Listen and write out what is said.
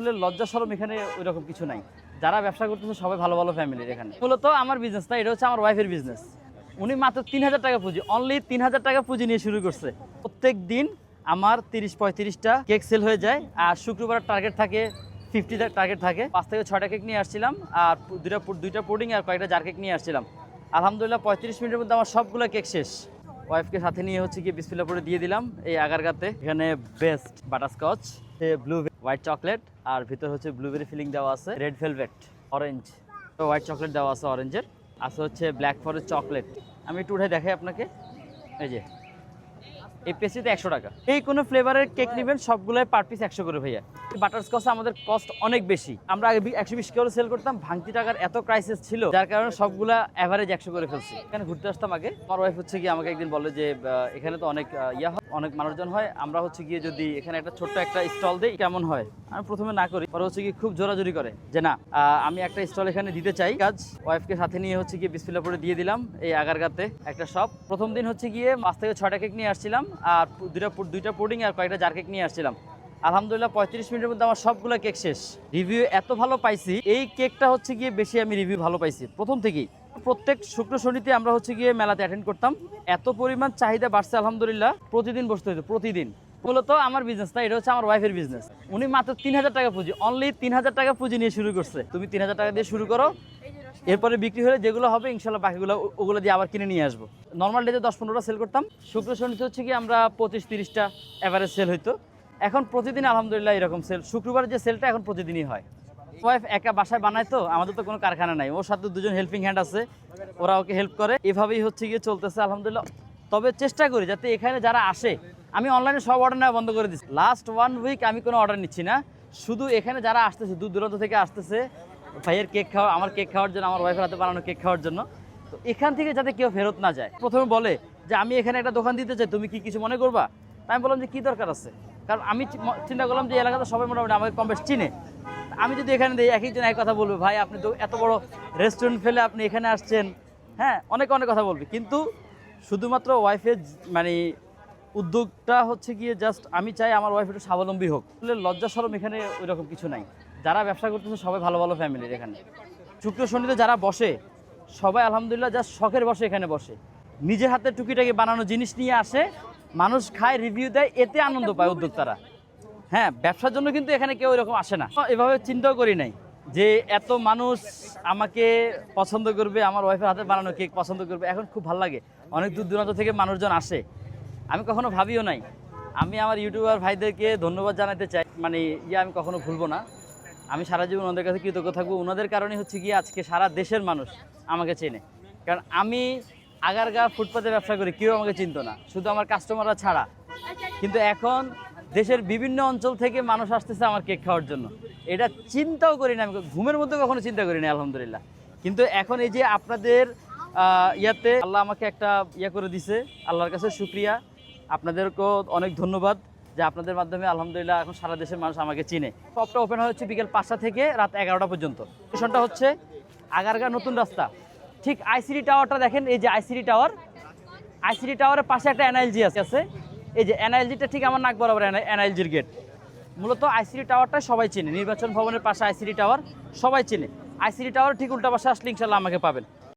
আসলে লজ্জা সরম এখানে ওই রকম কিছু নাই। যারা ব্যবসা করতেছে সবাই ভালো ভালো ফ্যামিলির এখানে। মূলত আমার বিজনেস না এটা হচ্ছে আমার ওয়াইফের বিজনেস উনি মাত্র তিন হাজার টাকা পুঁজি অনলি তিন হাজার টাকা পুঁজি নিয়ে শুরু করছে। প্রত্যেক দিন আমার তিরিশ পঁয়ত্রিশটা কেক সেল হয়ে যায়, আর শুক্রবার টার্গেট থাকে ফিফটি টার্গেট থাকে। পাঁচ থেকে ছয়টা কেক নিয়ে আসছিলাম, আর দুইটা দুইটা পুডিং আর কয়েকটা জার কেক নিয়ে আসছিলাম। আলহামদুলিল্লাহ পঁয়ত্রিশ মিনিটের মধ্যে আমার সবগুলো কেক শেষ। ওয়াইফকে সাথে নিয়ে হচ্ছে কি বিসপিলা করে দিয়ে দিলাম, এই আগারগাতে। এখানে best butterscotch blue white chocolate আর ভিতর হচ্ছে ব্লুবেরি ফিলিং দেওয়া আছে। রেড ভেলভেট অরেঞ্জ তো হোয়াইট চকলেট দেওয়া আছে অরেঞ্জের আছে হচ্ছে ব্ল্যাক ফরেস্ট চকলেট আমি একটু উঠে দেখাই আপনাকে। এই যে। এই পেস্ট্রিতে একশো টাকা। এই কোনো ফ্লেভারের কেক নেবেন, সবগুলোই পার পিস একশো করে ভাইয়া। বাটার স্কচ আমাদের কস্ট অনেক বেশি। আমরা আগে একশো বিশ করে সেল করতাম, ভাঙতি টাকার এত ক্রাইসিস ছিল, যার কারণে সবগুলা অ্যাভারেজ একশো করে ফেলছি। এখানে ঘুরতে আসতাম আগে। আমার ওয়াইফ হচ্ছে গিয়ে আমাকে একদিন বলে যে এখানে তো অনেক ইয়া অনেক মানুষজন হয়। আমরা হচ্ছে গিয়ে যদি এখানে একটা ছোট্ট একটা স্টল দিই, কেমন হয়? আমি প্রথমে না করি, পরে হচ্ছে গিয়ে খুব জোরাজোরি করে যে না আমি একটা স্টল এখানে দিতে চাই। কাজ, ওয়াইফকে সাথে নিয়ে হচ্ছে গিয়ে বিসপিলা করে দিয়ে দিলাম এই আগারগাতে একটা শপ প্রথম দিন হচ্ছে গিয়ে পাঁচ থেকে ছয়টা কেক নিয়ে আসছিলাম, আর দুইটা দুইটা পুডিং আর কয়েকটা জার কেক নিয়ে আসছিলাম। আলহামদুলিল্লাহ পঁয়ত্রিশ মিনিটের মধ্যে আমার সবগুলো কেক শেষ। রিভিউ এত ভালো পাইছি, এই কেকটা হচ্ছে গিয়ে বেশি আমি রিভিউ ভালো পাইছি, প্রথম থেকেই। প্রত্যেক শুক্র শনিতে আমরা হচ্ছে গিয়ে মেলাতে অ্যাটেন্ড করতাম। এত পরিমাণ চাহিদা বাড়ছে, আলহামদুলিল্লাহ। প্রতিদিন বসতে হতো প্রতিদিন। মূলত আমার বিজনেস না, এটা হচ্ছে আমার ওয়াইফের বিজনেস উনি মাত্র তিন হাজার টাকা পুঁজি অনলি তিন হাজার টাকা পুঁজি নিয়ে শুরু করছে। তুমি তিন হাজার টাকা দিয়ে শুরু করো, এরপরে বিক্রি হলে যেগুলো হবে, ইনশাল্লাহ বাকিগুলো ওগুলো দিয়ে আবার কিনে নিয়ে আসব। নর্মাল ডেতে দশ পনেরোটা সেল করতাম। শুক্র শনিতে হচ্ছে কি আমরা পঁচিশ তিরিশটা অ্যাভারেজ সেল হইতো। এখন প্রতিদিন আলহামদুলিল্লাহ এরকম সেল শুক্রবার যে সেলটা এখন প্রতিদিনই হয়। ওয়াইফ একা বাসায় বানায় তো, আমাদের তো কোনো কারখানা নাই। ওর সাথে দুজন হেল্পিং হ্যান্ড আছে, ওরা ওকে হেল্প করে। এভাবেই হচ্ছে গিয়ে চলতেছে, আলহামদুলিল্লাহ। তবে চেষ্টা করি যাতে এখানে যারা আসে, আমি অনলাইনে সব অর্ডার নেওয়া বন্ধ করে দিচ্ছি লাস্ট ওয়ান উইক আমি কোনো অর্ডার নিচ্ছি না। শুধু এখানে যারা আসতেছে, দূর দূরান্ত থেকে আসতেছে, ভাইয়ের কেক খাওয়া, আমার কেক খাওয়ার জন্য, আমার ওয়াইফের হাতে বানানো কেক খাওয়ার জন্য। তো এখান থেকে যাতে কেউ ফেরত না যায়। প্রথমে বলে যে, আমি এখানে একটা দোকান দিতে চাই, তুমি কি কিছু মনে করবা? তাই আমি বললাম যে, কী দরকার আছে? কারণ আমি চিন্তা করলাম যে এলাকাতে সবাই মোটামুটি আমাকে কম বেশ চিনে। আমি যদি এখানে দিই এক একজন এক কথা বলবে, ভাই, আপনি তো এত বড় রেস্টুরেন্ট ফেলে আপনি এখানে আসছেন। হ্যাঁ অনেক অনেক কথা বলবে। কিন্তু শুধুমাত্র ওয়াইফের মানে উদ্যোগটা হচ্ছে গিয়ে জাস্ট আমি চাই আমার ওয়াইফ একটু স্বাবলম্বী হোক। লজ্জা, সরম এখানে ওই রকম কিছু নাই। যারা ব্যবসা করতেছে, সবাই ভালো ভালো ফ্যামিলির এখানে। শুক্র শনিতে যারা বসে, সবাই আলহামদুলিল্লাহ জাস্ট শখের বসে এখানে বসে। নিজের হাতে টুকিটাকি বানানো জিনিস নিয়ে আসে, মানুষ খায় রিভিউ দেয়, এতে আনন্দ পায় উদ্যোক্তারা। হ্যাঁ ব্যবসার জন্য কিন্তু এখানে কেউ এরকম আসে না। এভাবে চিন্তাও করি নাই যে এত মানুষ আমাকে পছন্দ করবে, আমার ওয়াইফের হাতে বানানো কেক পছন্দ করবে, এখন খুব ভালো লাগে। অনেক দূর দূরান্ত থেকে মানুষজন আসে। আমি কখনো ভাবিও নাই। আমি আমার ইউটিউবার ভাইদেরকে ধন্যবাদ জানাতে চাই। মানে ইয়ে আমি কখনো ভুলবো না। আমি সারা জীবন ওনাদের কাছে কৃতজ্ঞ থাকব। ওনাদের কারণে হচ্ছে গিয়ে আজকে সারা দেশের মানুষ আমাকে চেনে। কারণ আমি আগারগা ফুটপাতে ব্যবসা করি, কেউ আমাকে চিনতো না। শুধু আমার কাস্টমাররা ছাড়া। কিন্তু এখন দেশের বিভিন্ন অঞ্চল থেকে মানুষ আসতেছে আমার কেক খাওয়ার জন্য। এটা চিন্তাও করি না, আমি ঘুমের মধ্যে কখনো চিন্তা করি না, আলহামদুলিল্লাহ। কিন্তু এখন এই যে আপনাদের ইয়াতে আল্লাহ আমাকে একটা ইয়া করে দিছে, আল্লাহর কাছে শুক্রিয়া। আপনাদেরকেও অনেক ধন্যবাদ যে আপনাদের মাধ্যমে আলহামদুলিল্লাহ এখন সারা দেশের মানুষ আমাকে চিনে। শপটা ওপেন হচ্ছে বিকেল পাঁচটা থেকে রাত এগারোটা পর্যন্ত। স্টেশনটা হচ্ছে আগারগা নতুন রাস্তা। ঠিক আইসিডি টাওয়ারটা দেখেন, এই যে আইসিডি টাওয়ার আইসিডি টাওয়ারের পাশে একটা এনআইএলজি আছে। এই যে এনআইএলজিটা ঠিক আমার নাক বরাবর এনআইএলজির গেট মূলত আইসিডি টাওয়ারটা সবাই চেনে। নির্বাচন ভবনের পাশে আইসিডি টাওয়ার সবাই চেনে। আইসিডি টাওয়ার ঠিক উল্টা পাশে আসলে ইনশাল্লাহ আমাকে পাবেন।